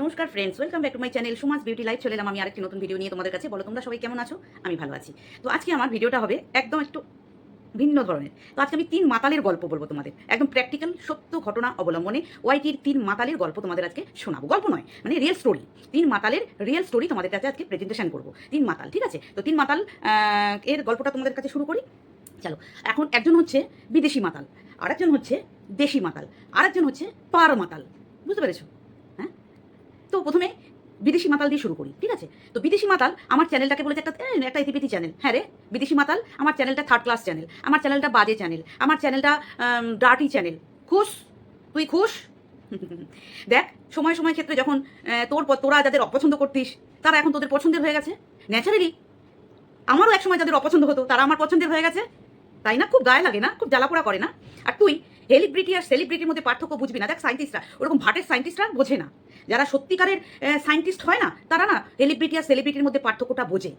নমস্কার friends welcome back to my channel Sumas beauty life চলে এলাম আমি আরেকটি নতুন ভিডিও নিয়ে তোমাদের কাছে। বলো, তোমরা সবাই কেমন আছো? আমি ভালো আছি। তো আজকে আমার ভিডিওটা হবে একদম একটু ভিন্ন ধরনের। তো আজকে আমি তিন মাতালের গল্প বলব তোমাদের। একদম প্র্যাকটিক্যাল সত্য ঘটনা অবলম্বনে ওয়াইটির তিন মাতালের গল্প তোমাদের আজকে শোনাবো। গল্প নয় মানে রিয়েল স্টোরি তিন মাতালের রিয়েল স্টোরি তোমাদের কাছে আজকে প্রেজেন্টেশন করব। তিন মাতাল, ঠিক আছে? তো তিন মাতাল এর গল্পটা তোমাদের কাছে শুরু করি। চলো, এখন একজন হচ্ছে বিদেশি মাতাল, আরেকজন হচ্ছে দেশি মাতাল, আরেকজন হচ্ছে পার মাতাল। বুঝতে পেরেছ? তো প্রথমে বিদেশি মাতাল দিয়ে শুরু করি, ঠিক আছে? তো বিদেশি মাতাল আমার চ্যানেলটাকে বলেছে একটা একটা ইতিপিতি চ্যানেল। হ্যাঁ রে, বিদেশি মাতাল আমার চ্যানেলটা থার্ড ক্লাস চ্যানেল আমার চ্যানেলটা বাজে চ্যানেল আমার চ্যানেলটা ডার্টি চ্যানেল খুশ? তুই খুশ? দেখ, সময় সময় ক্ষেত্রে যখন তোর তোরা যাদের অপছন্দ করতিস, তারা এখন তোদের পছন্দের হয়ে গেছে। ন্যাচারালি আমারও একসময় যাদের অপছন্দ হতো, তারা আমার পছন্দের হয়ে গেছে। তাই না? খুব গায়ে লাগে না? খুব জ্বালাপোড়া করে না? আর তুই হেলিব্রিটি আর সেলিব্রিটির মধ্যে পার্থক্য বুঝবি না। দেখ সায়েন্টিস্টরা ওরকম ভাটের সায়েন্টিস্টরা বোঝে না। যারা সত্যিকারের সায়েন্টিস্ট হয় না, তারা না হেলিব্রিটি আর সেলিব্রিটির মধ্যে পার্থক্যটা বোঝে।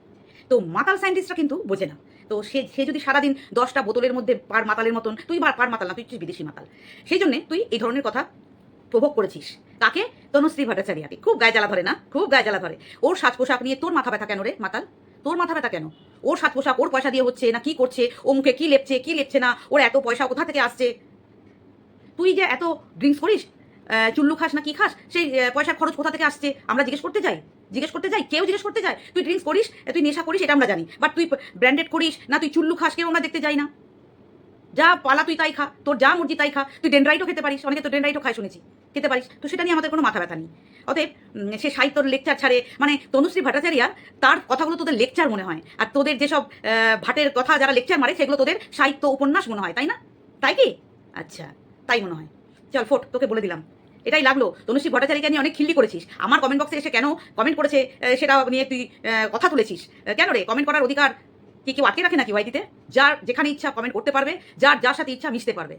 তো মাতাল সায়েন্টিস্টরা কিন্তু বোঝে না। তো সে সে যদি সারাদিন দশটা বোতলের মধ্যে পার মাতালের মতন, তুই পার মাতাল না, তুই বিদেশি মাতাল। সেই জন্যে তুই এই ধরনের কথা প্রভোগ করেছিস। তাকে তনুশ্রী ভট্টাচার্যাকে। খুব গায়ে জ্বালা ধরে না? খুব গায়ে জ্বালা ধরে। ওর সাজ পোশাক নিয়ে তোর মাথা ব্যথা কেন রে, মাতাল? তোর মাথা ব্যথা কেন? ওর সাত পোশাক, ওর পয়সা দিয়ে হচ্ছে, না কি করছে, ও মুখে কি লেপছে কি লেপছে না, ওর এত পয়সা কোথা থেকে আসছে? তুই যে এত ড্রিঙ্কস করিস চুল্লু খাস না কি খাস, সেই পয়সা খরচ কোথা থেকে আসছে? আমরা জিজ্ঞেস করতে যাই জিজ্ঞেস করতে যাই কেউ জিজ্ঞেস করতে যায় তুই ড্রিঙ্কস করিস তুই নেশা করিস, এটা আমরা জানি বাট তুই ব্র্যান্ডেড করিস, না তুই চুল্লু খাস, কেউ আমরা দেখতে যাই না। যা পালা তুই তাই খা, তোর যা মর্জি তাই খা, তুই ডেনরাইটও খেতে পারিস, অনেকে তো ডেনরাইটও খায় শুনেছি, খেতে পারিস, তো সেটা নিয়ে আমাদের কোনো মাথা ব্যথা নেই। অতএব সে সাহিত্যর লেকচার ছাড়ে। মানে তনুশ্রী ভট্টাচার্যার তার কথাগুলো তোদের লেকচার মনে হয়। আর তোদের যেসব ভাটের কথা যারা লেকচার মারে, সেগুলো তোদের সাহিত্য উপন্যাস মনে হয়, তাই না? তাই কি? আচ্ছা তাই মনে হয়। চল, ফোট, তোকে বলে দিলাম। এটাই লাগল। তনুশ্রী ভট্টাচার্যকে নিয়ে অনেক খিল্লি করেছিস। আমার কমেন্ট বক্সে এসে কেন কমেন্ট করেছে সেটা নিয়ে তুই কথা তুলেছিস? কেন রে? কমেন্ট করার অধিকার কি কেউ আটকে রাখে নাকি ওয়াইটিতে যার যেখানে ইচ্ছা কমেন্ট করতে পারবে, যার যার সাথে ইচ্ছা মিশতে পারবে।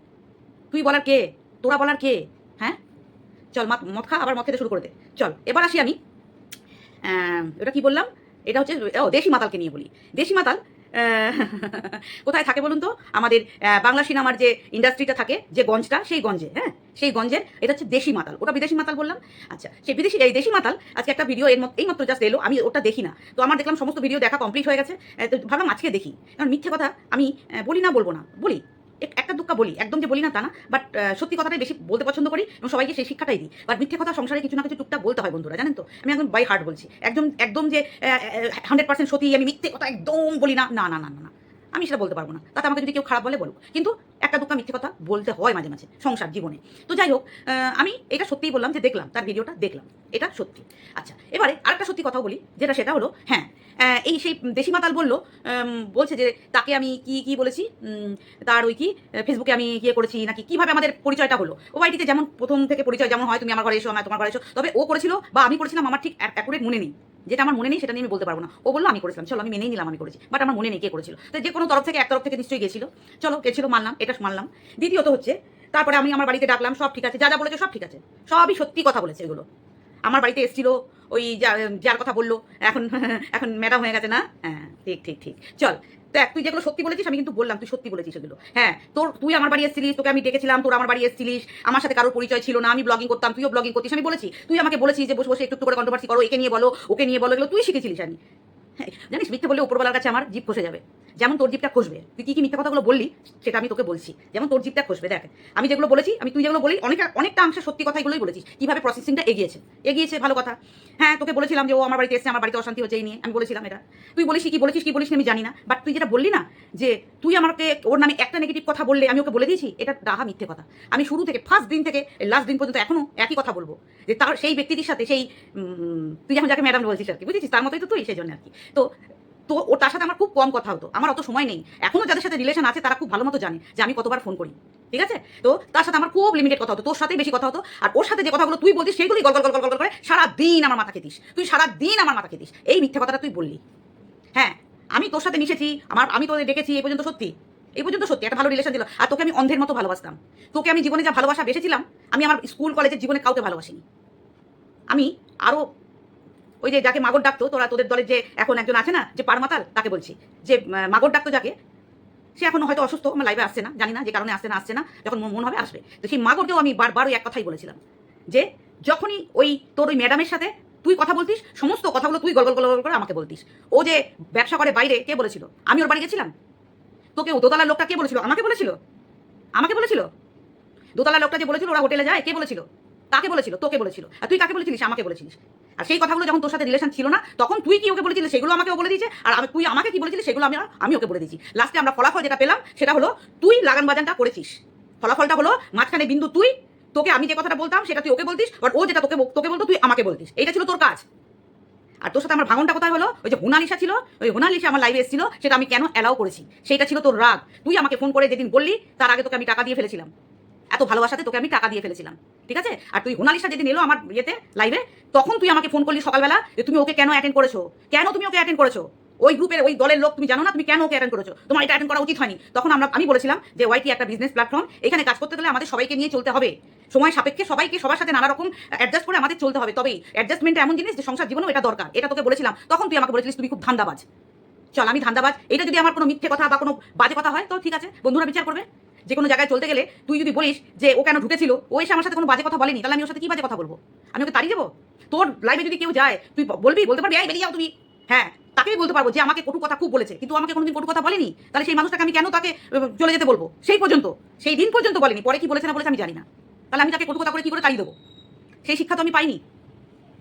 তুই বলার কে? তোরা বলার কে? হ্যাঁ? চল মদ খা, আবার মদ খেতে শুরু করে দে। চল, এবার আসি আমি। এটা কি বললাম? এটা হচ্ছে, ও, দেশি মাতালকে নিয়ে বলি। দেশি মাতাল কোথায় থাকে বলুন তো? আমাদের বাংলা সিনেমার যে ইন্ডাস্ট্রিটা থাকে, যে গঞ্জটা, সেই গঞ্জে হ্যাঁ? সেই গঞ্জের, এটা হচ্ছে দেশি মাতাল। ওটা বিদেশি মাতাল বললাম? আচ্ছা সেই বিদেশি, এই দেশি মাতাল, আজকে একটা ভিডিও এর এই মাত্র জাস্ট এলো, আমি ওটা দেখি না। তো আমার দেখলাম সমস্ত ভিডিও দেখা কমপ্লিট হয়ে গেছে। তো ভাবলাম আজকে দেখি। কারণ মিথ্যে কথা আমি বলি না, বলব না, বলি। একটা দুঃখা বলি, একদম যে বলি না তা না বাট সত্যি কথাটাই বেশি বলতে পছন্দ করি এবং সবাইকে সেই শিক্ষাটাই দিই। বাট মিথ্যে কথা সংসারে কিছু না কিছু টুকটা বলতে হয় বন্ধুরা, জানেন তো? আমি একদম বাই হার্ট বলছি। একদম একদম যে হান্ড্রেড পার্সেন্ট সত্যি আমি মিথ্যে কথা একদম বলি না না না না না না। আমি সেটা বলতে পারব না। তাতে আমাকে যদি কেউ খারাপ বলে বলো কিন্তু একটা দুক্কা মিথ্যে কথা বলতে হয় মাঝে মাঝে সংসার জীবনে। তো যাই হোক আমি এটা সত্যিই বললাম যে দেখলাম, তার ভিডিওটা দেখলাম। এটা সত্যি। আচ্ছা এবারে আরেকটা সত্যি কথা বলি, যেটা সেটা হলো হ্যাঁ এই সেই দেশি মাতাল বলল বলছে যে তাকে আমি কি কি বলেছি তার ওই কি, ফেসবুকে আমি ইয়ে করেছি নাকি, কীভাবে আমাদের পরিচয়টা হলো। ও বাড়িতে যেমন প্রথম থেকে পরিচয় যেমন হয়, তুমি আমার ঘরে এসো আমি তোমার ঘরে এসো। তবে ও করেছিল বা আমি করেছিলাম, আমার ঠিক অ্যাকুরেট মনে নেই। যেটা আমার মনে নেই সেটা নিয়ে আমি বলতে পারব না। ও বলল, আমি করেছিলাম। চলো, আমি মেনেই নিলাম, আমি করেছি। বাট আমার মনে নেই কে করেছিল। তো যে কোনো তরফ থেকে এক তরফ থেকে নিশ্চয়ই গেছিল। চলো গেছিল মানলাম, এটা মানলাম। দ্বিতীয়ত হচ্ছে, তারপরে আমি আমার বাড়িতে ডাকলাম, সব ঠিক আছে। যা যা বলেছে সব ঠিক আছে। সবই সত্যি কথা বলেছে এগুলো। আমার বাড়িতে এসেছিল, ওই যার কথা বলল। এখন এখন ম্যাডাম হয়ে গেছে না? হ্যাঁ ঠিক ঠিক ঠিক। চল দেখ তুই যেগুলো সত্যি বলেছিস আমি কিন্তু বললাম তুই সত্যি বলেছিস সেগুলো হ্যাঁ তোর তুই আমার বাড়ি এসেছিলিস তোকে আমি ডেকেছিলাম তোর আমার বাড়ি এসেছিলিস আমার সাথে কারোর পরিচয় ছিল না আমি ব্লগিং করতাম তুইও ব্লগিং করতিস আমি বলেছি তুই আমাকে বলেছিস যে বসে বসে একটু করে কন্ট্রোভার্সি করো একে নিয়ে বলো ওকে নিয়ে বলো এগুলো তুই শিখেছিলিস আমি হ্যাঁ, জানিস মিথ্যে বললে উপরবেলার কাছে আমার জিপ খসে যাবে। যেমন তোর জিপটা খসবে, তুই কি কি মিথ্যা কথাগুলো বললি, সেটা আমি তোকে বলছি। যেমন তোর জিপটা খসবে, দেখ, আমি যেগুলো বলেছি, আমি তুই যেগুলো বলি, অনেক, অনেকটা অংশে সত্যি কথাগুলোই বলেছিস। কীভাবে প্রসেসিংটা এগিয়েছে? এগিয়েছে ভালো কথা। হ্যাঁ তোকে বলেছিলাম যে ও আমার বাড়িতে এসেছে, আমার বাড়িতে অশান্তি হচ্ছে, এই নিয়ে, আমি বলেছিলাম এটা। তুই বলিস কি, বলেছিস কি বলিস আমি জানি না বাট তুই যেটা বললি না, যে তুই আমাকে, ওর নামে একটা নেগেটিভ কথা বললে, আমি ওকে বলে দিয়েছি, এটা ডাহা মিথ্যে কথা। আমি শুরু থেকে ফার্স্ট দিন থেকে লাস্ট দিন পর্যন্ত এখনও একই কথা বলব। যে তার, সেই ব্যক্তিটির সাথে, সেই তুই যেমন যাকে ম্যাডাম বলছিস আর কি, বুঝেছিস? তার মতোই তো তুই, সেই জন্য আর কি। তো তো ও তার সাথে আমার খুব কম কথা হতো। আমার অত সময় নেই। এখনও যাদের সাথে রিলেশন আছে, তারা খুব ভালো মতো জানে যে আমি কতবার ফোন করি। ঠিক আছে? তো তার সাথে আমার খুব লিমিটেড কথা হতো। তোর সাথেই বেশি কথা হতো। আর ওর সাথে যে কথাগুলো তুই বলতিস, সেগুলোই গল গল গল গল করে সারা দিন আমার মাথা খেতিস তুই সারা দিন আমার মাথা খেতিস এই মিথ্যে কথাটা তুই বললি। হ্যাঁ আমি তোর সাথে মিশেছি, আমার, আমি তোদের ডেকেছি, এই পর্যন্ত সত্যি। এই পর্যন্ত সত্যি। একটা ভালো রিলেশন ছিল আর তোকে আমি অন্ধের মতো ভালোবাসতাম। তোকে আমি জীবনে যা ভালোবাসা বেসেছিলাম আমি আমার স্কুল, কলেজের জীবনে কাউকে ভালোবাসিনি। আমি আরও ওই যে যাকে মাগর ডাকতো, তোরা তোদের দলের যে এখন একজন আছে না, যে পারমাতাল, তাকে বলছি। যে মাগর ডাকতো যাকে, সে এখনও হয়তো অসুস্থ, আমার লাইভে আসছে না, জানি না যে কারণে আসছে না আসছে না, যখন মন হবে আসবে। তো সেই মাগরকেও আমি বারবার ওই এক কথাই বলেছিলাম, যে যখনই ওই তোর ওই ম্যাডামের সাথে তুই কথা বলতিস, সমস্ত কথাগুলো তুই গল গল গল গল করে আমাকে বলতিস। ও যে ব্যবসা করে বাইরে, কে বলেছিল? আমি ওর বাড়ি গেছিলাম। তোকে ও দোতলার লোকটা কে বলেছিল? আমাকে বলেছিল? আমাকে বলেছিল? দোতলার লোকটা যে বলেছিল, ওরা হোটেলে যায়, কে বলেছিল? তাকে বলেছিল? তোকে বলেছিল। আর তুই কাকে বলেছিলিস? আমাকে বলেছিলিস। আর সেই কথাগুলো যখন তোর সাথে রিলেশন ছিল না, তখন তুই কি ওকে বলেছিলি সেগুলো আমাকে বলে দিয়েছে। আর আমি তুই আমাকে কি বলেছিলি সেগুলো আমি আমি ওকে বলে দিয়েছি। লাস্টে আমরা ফলাফল যেটা পেলাম, সেটা হলো তুই লাগান বাজানটা করেছিস। ফলাফলটা হলো মাঝখানে বিন্দু তুই, তোকে আমি যে কথাটা বলতাম, সেটা তুই ওকে বলতিস আর ও যেটা তোকে তোকে বলতো, তুই আমাকে বলতিস। এটা ছিল তোর কাজ। আর তোর সাথে আমার ভাঙনটা কোথায় হলো? ওই যে হুনালিসা ছিল, ওই হুনালিসা আমার লাইভে এসেছিল, সেটা আমি কেন অ্যালাউ করেছি? সেটা ছিল তোর রাগ। তুই আমাকে ফোন করে যেদিন বললি, তার আগে তোকে আমি টাকা দিয়ে ফেলেছিলাম। এত ভালোবাসাতে তোকে আমি টাকা দিয়ে ফেলেছিলাম, ঠিক আছে? আর তুই হুনালিসা যেদিন এলো আমার ইয়েতে লাইভে তখন তুই আমাকে ফোন করলি সকালবেলা যে তুমি ওকে কেন অ্যাটেন্ড করেছ? কেন তুমি ওকে অ্যাটেন্ড করেছ? ওই গ্রুপের ওই দলের লোক তুমি জানো না? তুমি কেন ওকে অ্যাটেন্ড করেছ? তোমার এটা অ্যাটেন্ড করা উচিত হয়নি। তখন আমরা, আমি বলেছিলাম যে ওয়াইটি একটা বিজনেস প্ল্যাটফর্ম এখানে কাজ করতে গেলে আমাদের সবাইকে নিয়ে চলতে হবে। সময় সাপেক্ষে সবাইকে, সবার সাথে নানা রকম অ্যাডজাস্ট করে আমাদের চলতে হবে। তবেই অ্যাডজাস্টমেন্ট এমন জিনিস যে সংসার জীবনেও এটা দরকার। এটা তোকে বলেছিলাম। তখন তুই আমাকে বলেছিলিস, তুমি খুব ধান্দাবাজ। চল, আমি ধান্দাবাজ। এটা যদি আমার কোনো মিথ্যে কথা বা কোনো বাজে কথা হয়, তো ঠিক আছে। বন্ধুরা বিচার করবে। যে কোনো জায়গায় চলতে গেলে তুই যদি বলিস যে ও কেন ঢুকেছিল, ও এসে আমার সাথে কোনো বাজে কথা বলেনি, তাহলে আমি ওর সাথে কি বাজে কথা বলব? আমি ওকে তাড়িয়ে দেবো? তোর লাইফে যদি কেউ যায়, তুই বলবি? বলতে পারবি, এই, বেরিয়ে যাও তুমি। হ্যাঁ তাকেই বলতে পারব যে আমাকে কটু কথা খুব বলেছে, কিন্তু আমাকে কোনোদিন কটু কথা বলেনি। তাহলে সেই মানুষটাকে আমি কেন তাকে চলে যেতে বলব? সেই পর্যন্ত, সেই দিন পর্যন্ত বলেনি, পরে কি বলেছে না বলেছে আমি জানি না। তাহলে আমি তাকে কটু কথা করে কি করে তাড়িয়ে দেবো? সেই শিক্ষা তো আমি পাইনি।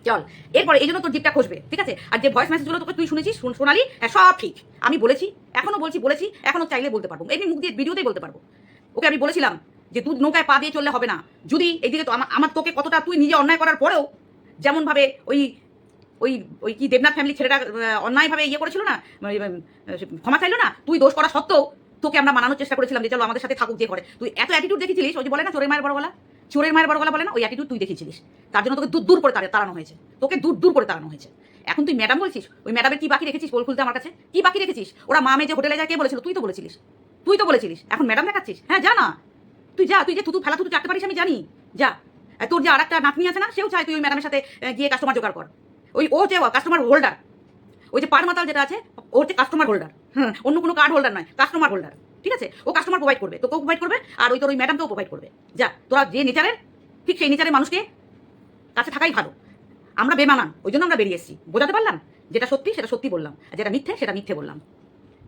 চল, এরপরে এই জন্য তোর জিপটা খসবে, ঠিক আছে? আর যে ভয়েস মেসেজগুলো তোকে তুই শুনেছিস, শুন- শোনালি হ্যাঁ সব ঠিক। আমি বলেছি, এখনও বলছি, বলেছি, এখনও চাইলে বলতে পারব। এমনি মুখ দিয়ে ভিডিওতেই বলতে পারব। ওকে আমি বলেছিলাম যে দুধ নৌকায় পা দিয়ে চললে হবে না। যদি এইদিকে তো আমার তোকে কতটা তুই নিজে অন্যায় করার পরেও যেমনভাবে ওই ওই ওই কি দেবনাথ ফ্যামিলি ছেলেটা অন্যায়ভাবে ইয়ে করেছিল না মানে, ক্ষমা চাইলো না তুই দোষ করা সত্ত্বেও তোকে আমরা মানানোর চেষ্টা করেছিলাম যে চলো আমাদের সাথে থাকুক যে করে। তুই এত অ্যাটিটিউড দেখেছিলিস ওই যে বলে না চোরের মায়ের বড় গলা চোরের মায়ের বড় গলা বলে না ওই অ্যাটিটিউড তুই দেখেছিলিস তার জন্য তোকে দূর দূর করে তাড়ানো হয়েছে। তোকে দূর দূর করে তাড়ানো হয়েছে। এখন তুই ম্যাডাম বলছিস ওই ম্যাডামের কি বাকি রেখেছিস বল খুলতে আমার কাছে? কি বাকি রেখেছিস? ওরা মা মেয়ে যে হোটেলে যায় কে বলেছিল? তুই তো বলেছিলিস। তুই তো বলেছিলিস। এখন ম্যাডাম দেখাচ্ছিস? হ্যাঁ যা না। তুই যা, তুই যে থুতু ফেলা থুতু চাটতে পারিস আমি জানি। যা। তোর যে আর একটা নাতনি আছে না, সেও চায় তুই ওই ম্যাডামের সাথে গিয়ে কাস্টমার জোগাড় কর। ওই ও যে কাস্টমার হোল্ডার ওই যে পার মাতাল যেটা আছে ও হচ্ছে কাস্টমার হোল্ডার হ্যাঁ অন্য কোনো কার্ড হোল্ডার নয় কাস্টমার হোল্ডার ঠিক আছে? ও কাস্টমার প্রোভাইড করবে, তোকেও প্রোভাইড করবে, আর ওই তোর ওই ম্যাডামকেও প্রোভাইড করবে। যা, তোরা যে নেচারের, ঠিক সেই নেচারের মানুষকে কাছে থাকাই ভালো। আমরা বেমানান, ওই জন্য আমরা বেরিয়ে এসেছি। বোঝাতে পারলাম? যেটা সত্যি, সেটা সত্যি বললাম। আর যেটা মিথ্যে, সেটা মিথ্যে বললাম।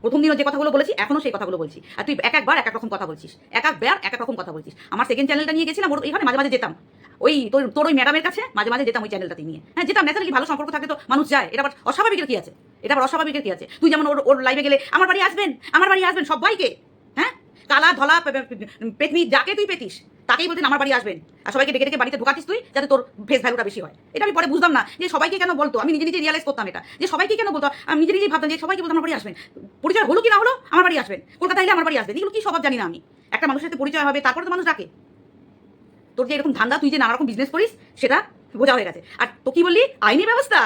প্রথম দিনও যে কথাগুলো বলেছি এখনও সেই কথাগুলো বলছি। আর তুই এক একবার, এক এক রকম কথা বলছিস। এক একবার, এক এক রকম কথা বলছিস। আমার সেকেন্ড চ্যানেলটা নিয়ে গেছিলাম, ওর এখানে মাঝে মাঝে যেতাম। ওই তোর তোর ওই ম্যাডামের কাছে মাঝে মাঝে যেতাম ওই চ্যানেলটাতে নিয়ে। হ্যাঁ যেতাম। ন্যাচারালি ভালো সম্পর্ক থাকে তো মানুষ যায়। এটা আবার অস্বাভাবিকের কী আছে? এটা আবার অস্বাভাবিকের কী আছে? তুই যেমন ওর ওর লাইভে গেলে, আমার বাড়ি আসবেন, আমার বাড়ি আসবেন সবাইকে। কালা ধলা পেতনি যাকে তুই পেতিস, তাকেই বলতেন আমার বাড়ি আসবেন। আর সবাইকে ডেকে ডেকে বাড়িতে ঢোকাতিস তুই, যাতে তোর ফেস ভ্যালুটা বেশি হয়। এটা আমি পরে বুঝতাম না যে সবাইকে কেন বলতো? আমি নিজে নিজে রিয়ালাইজ করতাম এটা। যে সবাইকে কেন বলতো? আমি নিজে নিজেই ভাবতাম যে সবাইকে বলতো আমার বাড়ি আসবেন। পরিচয় হলো কি না হলো? আমার বাড়ি আসবেন। কলকাতা এলে আমার বাড়ি আসবেন। এগুলো কি স্বভাব জানি না আমি। একটা মানুষের সাথে পরিচয় হবে, তারপরে তো মানুষ ডাকে। তোর যে এরকম ধান্দা, তুই যে নানা রকম বিজনেস করিস, সেটা বোঝা হয়ে গেছে। আর তো কি বললি? আইনি ব্যবস্থা?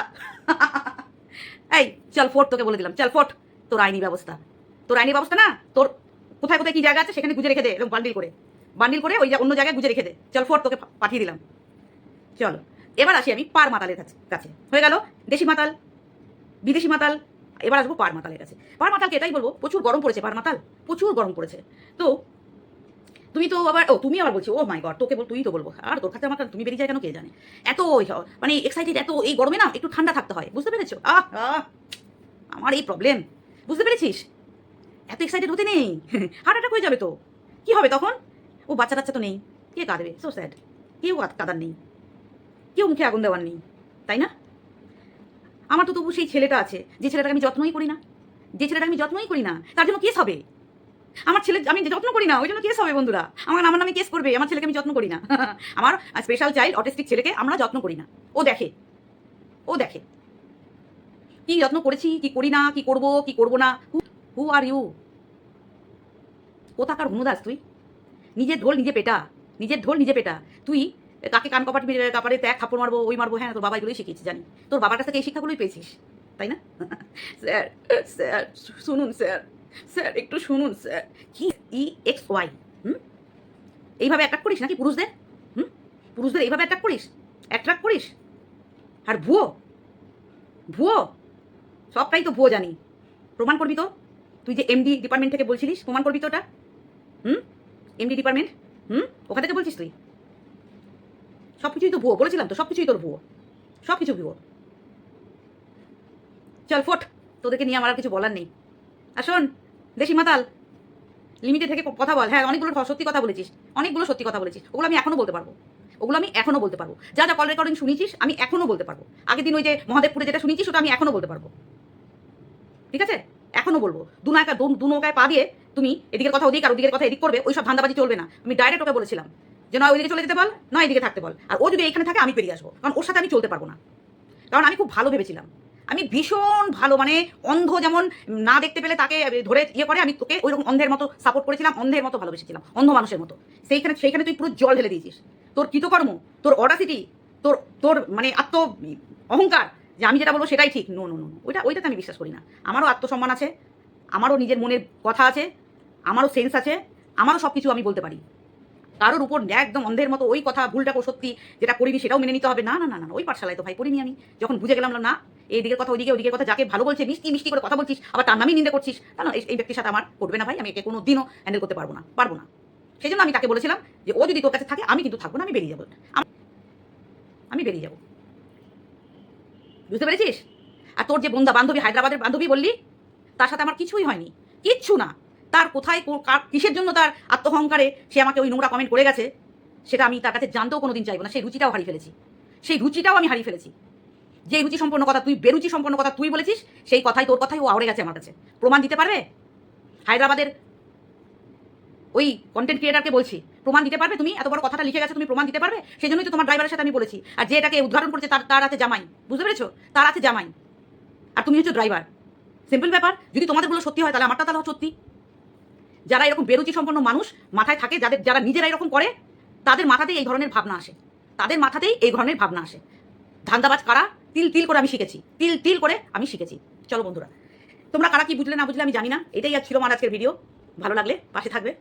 এই, চল ফোট, তোকে বলে দিলাম। চল ফোট, তোর আইনি ব্যবস্থা। তোর আইনি ব্যবস্থা না, তোর কোথায় কোথায় কি জায়গা আছে সেখানে গুজে রেখে দে এরকম বান্ডিল করে। বান্ডিল করে ওই অন্য জায়গায় গুজে রেখে দে। চল ফোর তোকে পাঠিয়ে দিলাম। চলো এবার আসি আমি পার মাতালের কাছে হয়ে গেল দেশি মাতাল বিদেশি মাতাল এবার আসব পার মাতালের কাছে। পার মাতালকে এটাই বলব প্রচুর গরম পড়েছে পার মাতাল প্রচুর গরম পড়েছে। তো তুমি তো আবার ও তুমি আবার বলছো ও মাই গড তোকে বল তুই তো বলব আর তোর কাছে আমার তুমি বেরিয়ে যায় কেন কে জানে? এত ওই মানে এক্সাইটেড এত এই গরমে না একটু ঠান্ডা থাকতে হয় বুঝতে পেরেছ? আহ, আমার এই প্রবলেম বুঝতে পেরেছিস? এত এক্সাইটেড হতে নেই। হার্ট অ্যাটাক হয়ে যাবে তো। কি হবে তখন? ও বাচ্চা টাচ্চা তো নেই। কে কাঁদবে? সো স্যাড কেউ কাঁদ- কাঁদার নেই। কেউ মুখে আগুন দেওয়ার নেই। তাই না? আমার তো তবু সেই ছেলেটা আছে। যে ছেলেটাকে আমি যত্নই করি না। যে ছেলেটাকে আমি যত্নই করি না, তার জন্য কেস হবে। আমার ছেলে আমি যত্ন করি না, ওই জন্য কেস হবে বন্ধুরা। আমার আমার নামে কেস করবে, আমার ছেলেকে আমি যত্ন করি না। আমার স্পেশাল চাইল্ড অটিস্টিক ছেলেকে আমরা যত্ন করি না। ও দেখে। ও দেখে। কি যত্ন করেছি, কি করি না, কি করব কি করব না? হু আর ইউ কোথাকার হুনুদাস তুই? নিজের ঢোল নিজে পেটা, নিজের ঢোল নিজে পেটা। তুই কাকে কান কপাটি মেরে কাপারে ত্যাগ, থাপ্পড় মারবো, ওই মারবো হ্যাঁ তোর বাবা এগুলোই জানি। তোর বাবার কাছ থেকে এই শিক্ষাগুলোই পেয়েছিস, তাই না? স্যার স্যার, শুনুন, স্যার স্যার, একটু শুনুন, স্যার। কি? ই, এক্স, ওয়াই, হুম? এইভাবে অ্যাট্রাক্ট করিস নাকি পুরুষদের? হুম? পুরুষদের এইভাবে অ্যাট্রাক্ট করিস? অ্যাট্রাক্ট করিস? আর ভুয়ো ভুয়ো, সবটাই তো ভুয়ো জানি। প্রমাণ করবি তো? তুই যে এমডি ডিপার্টমেন্ট থেকে বলছিলিস, প্রমাণ করবি তো ওটা? হুম? এমডি ডিপার্টমেন্ট হুম? ওখান থেকে বলছিস তুই? সব কিছুই তো ভুয়ো, বলেছিলাম তো সব কিছুই তোর ভুয়ো। সব কিছু ভুয়ো। চল, ফোট, তোদেরকে নিয়ে আমার আর কিছু বলার নেই। আর শোন, দেশি মাতাল লিমিটে থেকে কথা বল। হ্যাঁ অনেকগুলো সত্যি কথা বলেছিস, অনেকগুলো সত্যি কথা বলেছিস। ওগুলো আমি এখনও বলতে পারব। ওগুলো আমি এখনও বলতে পারব। যা যা কল রেকর্ডিং শুনেছিস, আমি এখনও বলতে পারব। আগের দিন ওই যে মহাদেবপুরে যেটা শুনেছিস, ওটা আমি এখনও বলতে পারব। ঠিক আছে? এখনও বলব। দু নৌকা দু নৌকায় পা দিয়ে তুমি এদিকের কথা ওদিক আর ওদিকের কথা এদিক করবে ওই সব ধান্দাবাজি চলবে না। আমি ডাইরেক্ট ওকে বলেছিলাম যে নয় ওইদিকে চলে যেতে বল, নয়, এদিকে থাকতে বল। আর ও যদি এখানে থাকে, আমি পেরিয়ে আসব। কারণ ওর সাথে আমি চলতে পারব না। কারণ আমি খুব ভালো ভেবেছিলাম। আমি ভীষণ ভালো মানে অন্ধ যেমন না দেখতে পেলে তাকে ধরে ইয়ে করে, আমি তোকে ওইরকম অন্ধের মতো সাপোর্ট করেছিলাম, অন্ধের মতো ভালোবেসেছিলাম, অন্ধ মানুষের মতো। সেইখানে সেইখানে তুই পুরো জল ঢেলে দিয়েছিস। তোর কৃতকর্ম, তোর অডাসিটি তোর তোর মানে আত্ম অহংকার, যে আমি যেটা বলব সেটাই ঠিক। নো নো নো ওইটা, ওইটাতে আমি বিশ্বাস করি না। আমারও আত্মসম্মান আছে, আমারও নিজের মনের কথা আছে আমারও সেন্স আছে, আমারও সব কিছু আমি বলতে পারি। কারোর উপর একদম অন্ধের মতো ওই কথা ভুলটাকে সত্যি যেটা করিনি সেটাও মেনে নিতে হবে। না না না না, ওই পাঠশালায় তো ভাই করিনি আমি। যখন বুঝে গেলাম না এই দিকের কথা ওইদিকে, ওইদিকের কথা যাকে ভালো বলছে, মিষ্টি মিষ্টি করে কথা বলছিস, আবার তার নামই নিন্দে করছিস, না এই ব্যক্তির সাথে আমার করবে না ভাই, আমি একে কোনো দিনও হ্যান্ডেল করতে পারব না পারব না। সেই জন্য আমি তাকে বলেছিলাম যে, ও যদি তোর কাছে থাকে, আমি কিন্তু থাকব না, আমি বেরিয়ে যাব। আমি বেরিয়ে যাব। বুঝতে পেরেছিস? আর তোর যে বন্ধা বান্ধবী, হায়দ্রাবাদের বান্ধবী বললি, তার সাথে আমার কিছুই হয়নি। কিচ্ছু না। তার কোথায় কিসের জন্য তার আত্মহংকারে সে আমাকে ওই নোংরা কমেন্ট করে গেছে, সেটা আমি তার কাছে জানতেও কোনো দিন চাইব না। সেই রুচিটাও হারিয়ে ফেলেছি। সেই রুচিটাও আমি হারিয়ে ফেলেছি। যে রুচি সম্পন্ন কথা তুই বেরুচি সম্পন্ন কথা তুই বলেছিস, সেই কথাই তোর কথাই ও আওড়ে গেছে আমার কাছে। প্রমাণ দিতে পারবে? হায়দ্রাবাদের ওই কন্টেন্ট ক্রিয়েটারকে বলছি। প্রমাণ দিতে পারবে তুমি? এত বড় কথাটা লিখে গেছে, তুমি প্রমাণ দিতে পারবে? সেই জন্যই তো তোমার ড্রাইভারের সাথে আমি বলেছি। আর যে এটাকে উদ্ঘাটন করেছে, তার তার আছে জামাই। বুঝতে পেরেছ? তার আছে জামাই। আর তুমি হচ্ছে ড্রাইভার সিম্পল ব্যাপার। যদি তোমাদেরগুলো সত্যি হয়, তাহলে আমারটা তাহলে সত্যি। যারা এরকম বেরুচি সম্পন্ন মানুষ মাথায় থাকে, যাদের, যারা নিজেরা এরকম করে, তাদের মাথাতেই এই ধরনের ভাবনা আসে। তাদের মাথাতেই এই ধরনের ভাবনা আসে। ধান্দাবাজ কারা? তিল তিল করে আমি শিখেছি। তিল তিল করে আমি শিখেছি। চলো বন্ধুরা, তোমরা কারা কি বুঝলে না বুঝলে আমি জানি না। এটাই আর ছিল আমার আজকের ভিডিও ভালো লাগলে পাশে থাকবে।